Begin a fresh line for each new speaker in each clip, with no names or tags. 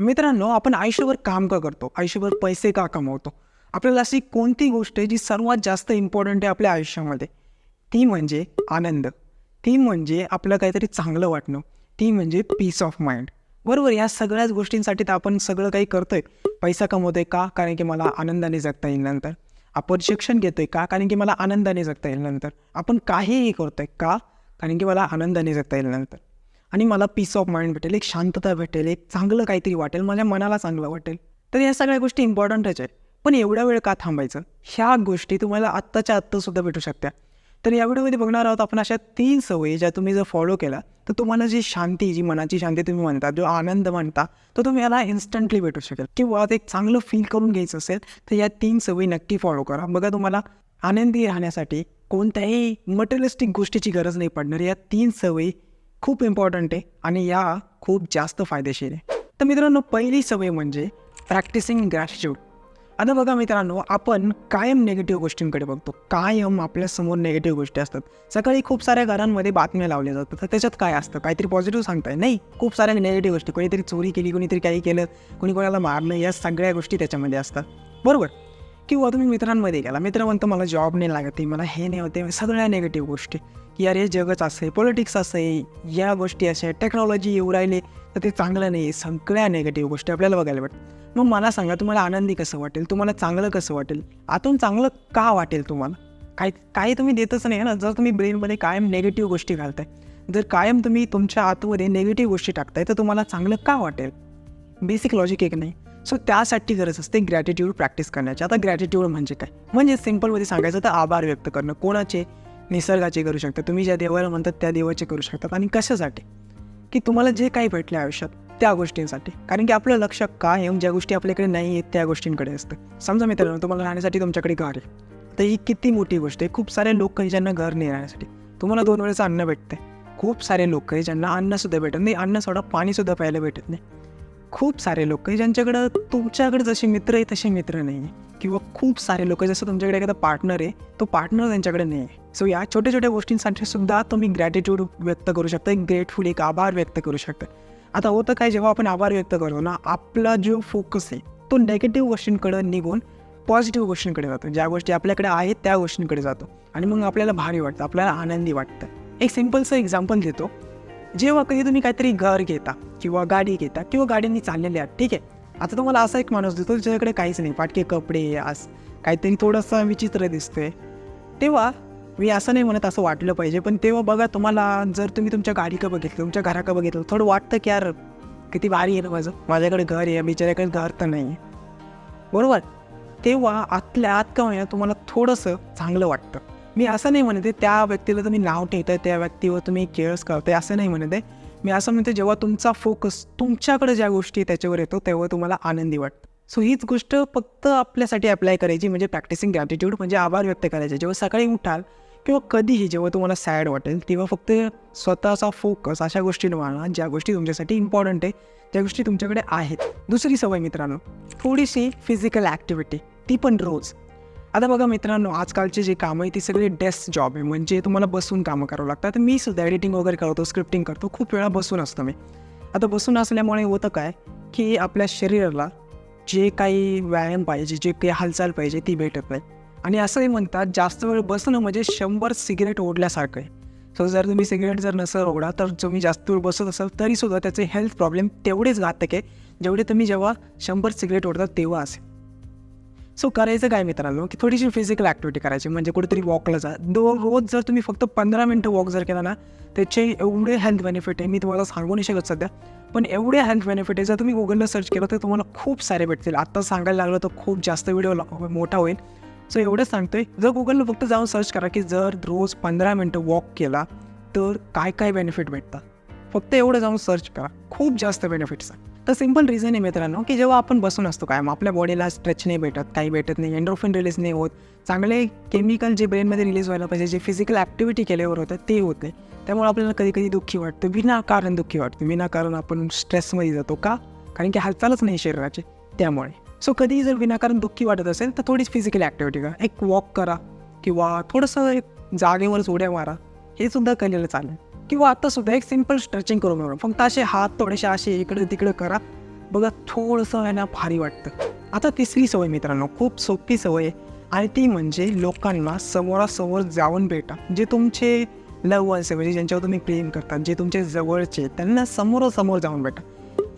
मित्रांनो आपण आयुष्यभर काम का करतो? आयुष्यभर पैसे का कमवतो? आपल्याला अशी कोणती गोष्ट आहे जी सर्वात जास्त इम्पॉर्टंट आहे आपल्या आयुष्यामध्ये? ती म्हणजे आनंद. ती म्हणजे आपलं काहीतरी चांगलं वाटणं. ती म्हणजे पीस ऑफ माइंड बरोबर या सगळ्याच गोष्टींसाठी तर आपण सगळं काही करतोय. पैसा कमवतोय का? कारण की मला आनंदाने जगता येईल नंतर. आपण शिक्षण घेतोय का? कारण की मला आनंदाने जगता येईल नंतर. आपण काहीही करतोय का? कारण की मला आनंदाने जगता येईल नंतर. आणि मला पीस ऑफ माइंड भेटेल एक शांतता भेटेल एक चांगलं काहीतरी वाटेल माझ्या मनाला चांगलं वाटेल. तर या सगळ्या गोष्टी इम्पॉर्टंटच आहेत. पण एवढा वेळ का थांबायचं? ह्या गोष्टी तुम्हाला आत्ताच्या आत्तासुद्धा भेटू शकत्या. तर या व्हिडिओमध्ये बघणार आहोत आपण अशा तीन सवयी ज्या तुम्ही जर फॉलो केला तर तुम्हाला जी शांती जी मनाची शांती तुम्ही म्हणता जो आनंद म्हणता तो तुम्ही याला इन्स्टंटली भेटू शकेल. किंवा ते एक चांगलं फील करून घ्यायचं असेल तर या तीन सवयी नक्की फॉलो करा. बघा तुम्हाला आनंदी राहण्यासाठी कोणत्याही मटेरियलिस्टिक गोष्टीची गरज नाही पडणार. या तीन सवयी खूप इम्पॉर्टंट आहे आणि या खूप जास्त फायदेशीर आहे. तर मित्रांनो पहिली सवय म्हणजे प्रॅक्टिसिंग ग्रॅटिट्यूड आता बघा मित्रांनो आपण कायम निगेटिव्ह गोष्टींकडे बघतो. कायम आपल्यासमोर निगेटिव्ह गोष्टी असतात. सकाळी खूप साऱ्या घरांमध्ये बातम्या लावल्या जातात. तर त्याच्यात काय असतं? काहीतरी पॉझिटिव्ह सांगताय. नाही खूप साऱ्या निगेटिव्ह गोष्टी. कोणीतरी चोरी केली कोणीतरी काही केलं कोणी कोणाला मारलं या सगळ्या गोष्टी त्याच्यामध्ये असतात. बरोबर? किंवा तुम्ही मित्रांमध्ये गेला मित्र म्हणतो मला जॉब नाही लागत आहे मला हे नाही होते सगळ्या निगेटिव्ह गोष्टी. की अरे जगच असं आहे पॉलिटिक्स असं आहे या गोष्टी अशा आहेत टेक्नॉलॉजी येऊ राहिले तर ते चांगलं नाही आहे सगळ्या निगेटिव्ह गोष्टी आपल्याला बघायला भेटतात. मग मला सांगा तुम्हाला आनंदी कसं वाटेल? तुम्हाला चांगलं कसं वाटेल? आतून चांगलं का वाटेल तुम्हाला? काय काही तुम्ही देतच नाही ना जर तुम्ही ब्रेनमध्ये कायम निगेटिव्ह गोष्टी घालताय. जर कायम तुम्ही तुमच्या आतमध्ये निगेटिव्ह गोष्टी टाकताय तर तुम्हाला चांगलं का वाटेल? बेसिक लॉजिक एक नाही. सो त्यासाठी गरज असते ग्रॅटिट्यूड प्रॅक्टिस करण्याची. आता ग्रॅटिट्यूड म्हणजे काय? म्हणजे सिम्पलमध्ये सांगायचं तर आभार व्यक्त करणं. कोणाचे? निसर्गाचे करू शकता. तुम्ही ज्या देवाला म्हणतात त्या देवाचे करू शकतात आणि कशासाठी? की तुम्हाला जे काही भेटले आयुष्यात त्या गोष्टींसाठी. कारण की आपलं लक्ष काय येऊन ज्या गोष्टी आपल्याकडे नाही आहेत त्या गोष्टींकडे असतं. समजा मित्रांनो तुम्हाला राहण्यासाठी तुमच्याकडे घर आहे. तर ही किती मोठी गोष्ट आहे. खूप सारे लोक काही ज्यांना घर नाही राहण्यासाठी. तुम्हाला दोन वेळेचं अन्न भेटतंय. खूप सारे लोक आहे ज्यांना अन्नसुद्धा भेटत नाही. अन्न पाणीसुद्धा प्यायला भेटत नाही. खूप सारे लोक आहे ज्यांच्याकडं तुमच्याकडे जसे मित्र आहे तसे मित्र नाही आहे. किंवा खूप सारे लोक जसं तुमच्याकडे एखादा पार्टनर आहे तो पार्टनर त्यांच्याकडे नाही आहे. सो या छोट्या छोट्या गोष्टींसाठी सुद्धा तुम्ही ग्रॅटिट्यूड व्यक्त करू शकता एक ग्रेटफुल एक आभार व्यक्त करू शकता. आता होतं काय जेव्हा आपण आभार व्यक्त करतो ना आपला जो फोकस आहे तो नेगेटिव्ह गोष्टींकडे निघून पॉझिटिव्ह गोष्टींकडे जातो. ज्या गोष्टी आपल्याकडे आहेत त्या गोष्टींकडे जातो. आणि मग आपल्याला भारी वाटतं आपल्याला आनंदी वाटतं. एक सिम्पलचं एक्झाम्पल देतो. जेव्हा कधी तुम्ही काहीतरी घर घेता किंवा गाडी घेता किंवा गाड्यांनी चाललेले आहात ठीक आहे? आता तुम्हाला असा एक माणूस दिसतो ज्याच्याकडे काहीच नाही पाटके कपडे आस काहीतरी थोडंसं विचित्र दिसतोय. तेव्हा मी असं नाही म्हणत असं वाटलं पाहिजे पण तेव्हा बघा तुम्हाला जर तुम्ही तुमच्या गाडीकडं बघितलं तुमच्या घराकं बघितलं थोडं वाटतं की यार किती भारी आहे ना माझं. माझ्याकडे घर आहे बिचाऱ्याकडे घर तर नाही. आहे बरोबर? तेव्हा आतल्या आत का होईना तुम्हाला थोडंसं चांगलं वाटतं. मी असं नाही म्हणते त्या व्यक्तीला तुम्ही नाव ठेवताय त्या व्यक्तीवर तुम्ही केअर्स करताय असं नाही म्हणत आहे. मी असं म्हणते जेव्हा तुमचा फोकस तुमच्याकडे ज्या गोष्टी त्याच्यावर येतो तेव्हा तुम्हाला आनंदी वाटतं. सो हीच गोष्ट फक्त आपल्यासाठी अप्लाय करायची म्हणजे प्रॅक्टिसिंग ग्रॅटिट्यूड म्हणजे आभार व्यक्त करायचे. जेव्हा सकाळी उठाल किंवा कधीही जेव्हा तुम्हाला सॅड वाटेल तेव्हा फक्त स्वतःचा फोकस अशा गोष्टींवर आणा ज्या गोष्टी तुमच्यासाठी इम्पॉर्टंट आहे त्या गोष्टी तुमच्याकडे आहेत. दुसरी सवय मित्रांनो थोडीशी फिजिकल ॲक्टिव्हिटी ती पण रोज. आता बघा मित्रांनो आजकालचे जे कामं आहे ती सगळी डेस्क जॉब आहे. म्हणजे तुम्हाला बसून कामं करावं लागतात. तर मी सुद्धा एडिटिंग वगैरे करतो स्क्रिप्टिंग करतो. खूप वेळा बसून असतो मी. आता बसून असल्यामुळे होतं काय की आपल्या शरीराला जे काही व्यायाम पाहिजे जे काही हालचाल पाहिजे ती भेटत नाही. आणि असंही म्हणतात जास्त वेळ बसणं म्हणजे शंभर सिगरेट ओढल्यासारखं आहे. सो जर तुम्ही सिगरेट जर नसेल ओढा तर तुम्ही जास्त वेळ बसत असाल तरीसुद्धा त्याचे हेल्थ प्रॉब्लेम तेवढेच घातक आहे जेवढे तुम्ही जेव्हा शंभर सिगरेट ओढतात तेव्हा असेल. सो करायचं काय मित्रांनो? की थोडीशी फिजिकल ॲक्टिव्हिटी करायची. म्हणजे कुठेतरी वॉकला जा. दो रोज जर तुम्ही फक्त पंधरा मिनटं वॉक जर केला ना त्याचे एवढे हेल्थ बेनिफिट आहे. मी तुम्हाला सांगू नाही शकत सध्या. पण एवढे हेल्थ बेनिफिट आहे. जर तुम्ही गुगलला सर्च केलं तर तुम्हाला खूप सारे भेटतील. आत्ता सांगायला लागलं तर खूप जास्त व्हिडिओ मोठा होईल. सो एवढंच सांगतोय. जर गुगलला फक्त जाऊन सर्च करा की जर रोज पंधरा मिनटं वॉक केला तर काय काय बेनिफिट भेटतात? फक्त एवढं जाऊन सर्च करा. खूप जास्त बेनिफिट्स आहे. तर सिंपल रिझन आहे मित्रांनो की जेव्हा आपण बसून असतो काय मग आपल्या बॉडीला स्ट्रेच नाही भेटत काही भेटत नाही एन्ड्रोफिन रिलीज नाही होत चांगले केमिकल जे ब्रेनमध्ये रिलीज व्हायला पाहिजे जे फिजिकल ॲक्टिव्हिटी केल्यावर होतं ते होत नाही. त्यामुळे आपल्याला कधी कधी दुःखी वाटतं विनाकारण दुःखी वाटतं. विनाकारण आपण स्ट्रेसमध्ये जातो का? कारण की हालचालच नाही शरीराची त्यामुळे. सो कधी जर विनाकारण दुःखी वाटत असेल तर थोडीच फिजिकल ॲक्टिव्हिटी करा. एक वॉक करा किंवा थोडंसं एक जागेवरच उड्या मारा. हे सुद्धा केलेलं चालेल. किंवा आता सुद्धा एक सिंपल स्ट्रेचिंग करून मिळवा फक्त असे हात थोडेसे असे इकडे तिकडे करा. बघा थोडंसं आहे ना भारी वाटतं. आता तिसरी सवय मित्रांनो खूप सोपी सवय आहे. आणि ती म्हणजे लोकांना समोरासमोर जाऊन भेटा. जे तुमचे लव आहे म्हणजे ज्यांच्यावर तुम्ही प्रेम करता जे तुमचे जवळचे त्यांना समोरासमोर जाऊन भेटा.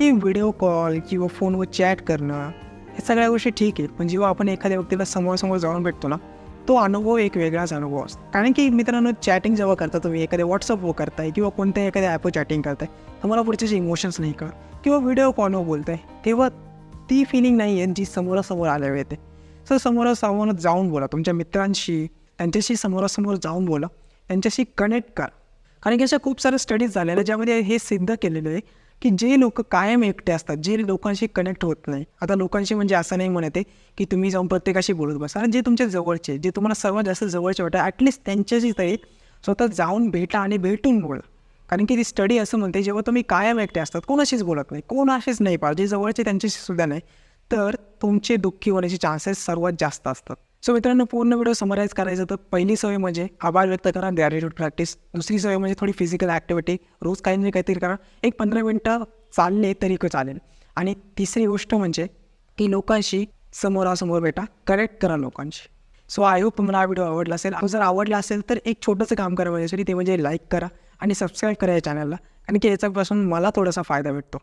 ही व्हिडिओ कॉल किंवा फोनवर चॅट करणं हे सगळ्या गोष्टी ठीक आहे पण जेव्हा आपण एखाद्या व्यक्तीला समोरासमोर जाऊन भेटतो ना तो अनुभव एक वेगळाच अनुभव असतो. कारण की मित्रांनो चॅटिंग जेव्हा करता तुम्ही एखाद्या व्हॉट्सअपवर करताय किंवा कोणत्याही एखाद्या ॲपवर चॅटिंग करताय तुम्हाला पुढचे इमोशन्स नाही कळत. किंवा व्हिडिओ कॉलवर बोलताय तेव्हा ती फिलिंग नाही आहे जी समोरासमोर आल्यावर येते. सर समोरासमोर जाऊन बोला. तुमच्या मित्रांशी त्यांच्याशी समोरासमोर जाऊन बोला. त्यांच्याशी कनेक्ट करा. कारण की अशा खूप साऱ्या स्टडीज झालेल्या ज्यामध्ये हे सिद्ध केलेलं आहे. की जे लोक कायम एकटे असतात जे लोकांशी कनेक्ट होत नाही. आता लोकांशी म्हणजे असं नाही म्हणत आहे की तुम्ही जाऊन प्रत्येकाशी बोलत बसा. आणि जे तुमच्या जवळचे जे तुम्हाला सर्वात जास्त जवळचे वाटतं ॲटलिस्ट त्यांच्याशी तरी स्वतः जाऊन भेटा आणि भेटून बोला. कारण की ती स्टडी असं म्हणते जेव्हा तुम्ही कायम एकटे असतात कोणाशीच बोलत नाही कोणाशीच नाही पाहिजे जे जवळचे त्यांच्याशी सुद्धा नाही तर तुमचे दुःखी होण्याचे चान्सेस सर्वात जास्त असतात. सो मित्रांनो पूर्ण व्हिडिओ समराईज करायचं तर पहिली सवय म्हणजे आभार व्यक्त करा ग्रॅटिट्यूड प्रॅक्टिस दुसरी सवय म्हणजे थोडी फिजिकल ॲक्टिव्हिटी रोज काही नाही काहीतरी करा. एक पंधरा मिनटं चालले तरी चालेल. आणि तिसरी गोष्ट म्हणजे की लोकांशी समोरासमोर भेटा कनेक्ट करा लोकांशी. सो आय होप तुम्हाला हा व्हिडिओ आवडला असेल. जर आवडला असेल तर एक छोटंसं काम करा माझ्यासाठी ते म्हणजे लाईक करा आणि सबस्क्राईब करा या चॅनलला कारण की याच्यापासून मला थोडासा फायदा भेटतो.